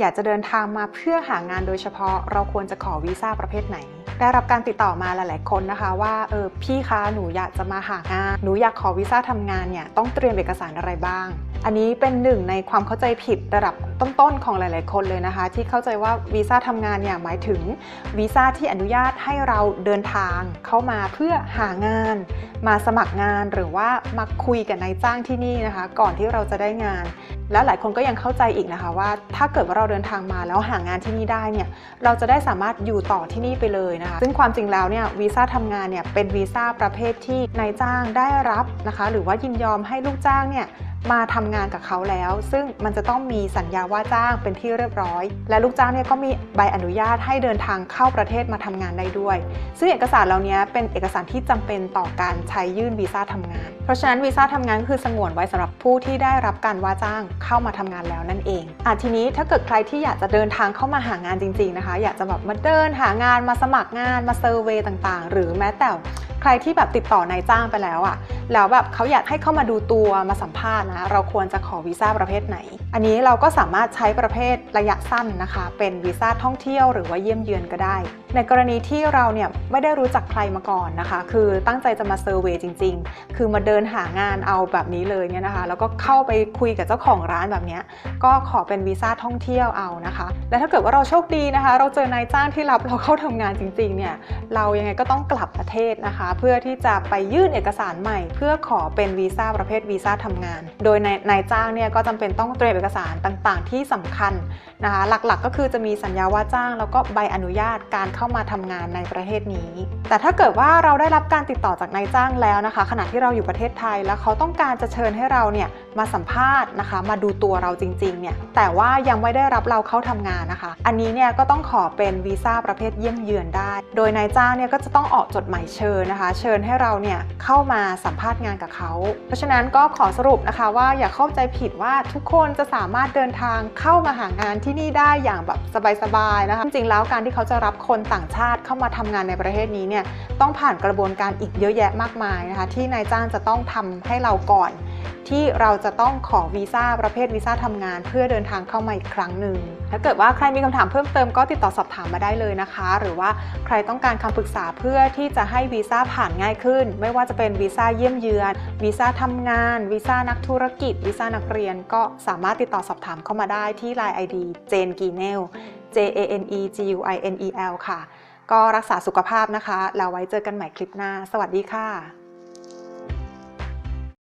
อยากจะเดินทางมาเพื่อหางานโดยเฉพาะ เราควรจะขอวีซ่าประเภทไหน ได้รับการติดต่อมาหลาย ๆ คนนะคะ ว่าเออพี่คะหนูอยากจะมาหางาน หนูอยากขอวีซ่าทำงานเนี่ยต้องเตรียมเอกสารอะไรบ้าง อันนี้เป็นหนึ่งในความเข้าใจผิดระดับต้น ๆ ของหลาย ๆ คนเลยนะคะ ที่เข้าใจว่าวีซ่าทำงานเนี่ยหมายถึงวีซ่าที่อนุญาตให้เราเดินทางเข้ามาเพื่อหางาน มาสมัครงานหรือว่ามาคุยกับนายจ้างที่นี่นะคะ ก่อนที่เราจะได้งาน แล้วหลายคนก็ยังเข้าใจอีกนะคะว่า ถ้าเกิดว่าเราเดินทางมาแล้วหางานที่นี่ได้เนี่ยเราจะได้สามารถอยู่ต่อที่นี่ไปเลยนะคะ ซึ่งความจริงแล้วเนี่ยวีซ่าทำงานเนี่ยเป็นวีซ่าประเภทที่นายจ้างได้รับนะคะ หรือว่ายินยอมให้ลูกจ้างเนี่ย มาทำงานกับเขาแล้ว ซึ่งมันจะต้องมีสัญญาว่าจ้างเป็นที่เรียบร้อย และลูกจ้างเนี่ยก็มีใบอนุญาตให้เดินทางเข้าประเทศมาทำงานได้ด้วย ซึ่งเอกสารเหล่านี้เป็นเอกสารที่จำเป็นต่อการใช้ยื่นวีซ่าทำงาน เพราะฉะนั้นวีซ่าทำงานก็คือสงวนไว้สำหรับผู้ที่ได้รับการว่าจ้างเข้ามาทำงานแล้วนั่นเองอะทีนี้ถ้าเกิดใครที่อยากจะเดินทางเข้ามาหางานจริง ๆนะคะ อยากจะแบบมาเดินหางานมาสมัครงานมาเซอร์เวยต่างๆ หรือแม้แต่ ใครที่แบบติดต่อนายจ้างไปแล้วอะแล้วแบบเขาอยากให้เข้ามาดูตัวมาสัมภาษณ์นะ เราควรจะขอวีซ่าประเภทไหน อันนี้เราก็สามารถใช้ประเภทระยะสั้นนะคะ เป็นวีซ่าท่องเที่ยวหรือว่าเยี่ยมเยือนก็ได้ ในกรณีที่เราเนี่ยไม่ได้รู้จักใครมาก่อนนะคะ คือตั้งใจจะมาเซอร์เวยจริง ๆ คือมาเดินหางานเอาแบบนี้เลยเนี่ยนะคะ แล้วก็เข้าไปคุยกับเจ้าของร้านแบบนี้ ก็ขอเป็นวีซ่าท่องเที่ยวเอานะคะ และถ้าเกิดว่าเราโชคดีนะคะ เราเจอนายจ้างที่รับเราเข้าทำงานจริง ๆ เนี่ย เรายังไงก็ต้องกลับประเทศนะคะ เพื่อที่จะไปยื่นเอกสารใหม่ เพื่อขอเป็นวีซ่าประเภทวีซ่าทำงาน โดยนายนายจ้างเนี่ยก็จำเป็นต้องเตรียมอกสารต่างๆ ที่สำคัญนะคะ หลักๆก็คือจะมีสัญญาว่าจ้าง แล้วก็ใบอนุญาตการเข้ามาทำงานในประเทศนี้ แต่ถ้าเกิดว่าเราได้รับการติดต่อจากนายจ้างแล้วนะคะ ขณะที่เราอยู่ประเทศไทยแล้วเขาต้องการจะเชิญให้เราเนี่ยมาสัมภาษณ์นะคะ มาดูตัวเราจริงๆเนี่ยแต่ว่ายังไม่ได้รับเราเข้าทำงานนะคะ อันนี้เนี่ยก็ต้องขอเป็นวีซ่าประเภทเยี่ยมเยือนได้ โดยนายจ้างเนี่ยก็จะต้องออกจดหมายเชิญนะคะ เชิญให้เราเนี่ยเข้ามาสัมภาษณ์งานกับเขา เพราะฉะนั้นก็ขอสรุปนะคะว่าอย่าเข้าใจผิดว่าทุกคนจะสามารถเดินทางเข้ามาหางานที่นี่ได้อย่างแบบสบายๆนะคะจริงๆแล้วการที่เขาจะรับคนต่างชาติเข้ามาทำงานในประเทศนี้เนี่ยต้องผ่านกระบวนการอีกเยอะแยะมากมายนะคะที่นายจ้างจะต้องทำให้เราก่อน ที่เราจะต้องขอวีซ่าประเภทวีซ่าทำงาน เพื่อเดินทางเข้ามาอีกครั้งหนึ่งถ้าเกิดว่าใครมีคำถามเพิ่มเติมก็ติดต่อสอบถามมาได้เลยนะคะ หรือว่าใครต้องการคำปรึกษาเพื่อที่จะให้วีซ่าผ่านง่ายขึ้น ไม่ว่าจะเป็นวีซ่าเยี่ยมเยือนวีซ่าทำงานวีซ่านักธุรกิจวีซ่านักเรียน ก็สามารถติดต่อสอบถามเข้ามาได้ที่ Line ID Jane g i n e l J A N E G U I N E L ค่ะ ก็รักษาสุขภาพนะคะ แล้วไว้เจอกันใหม่คลิปหน้า สวัสดีค่ะ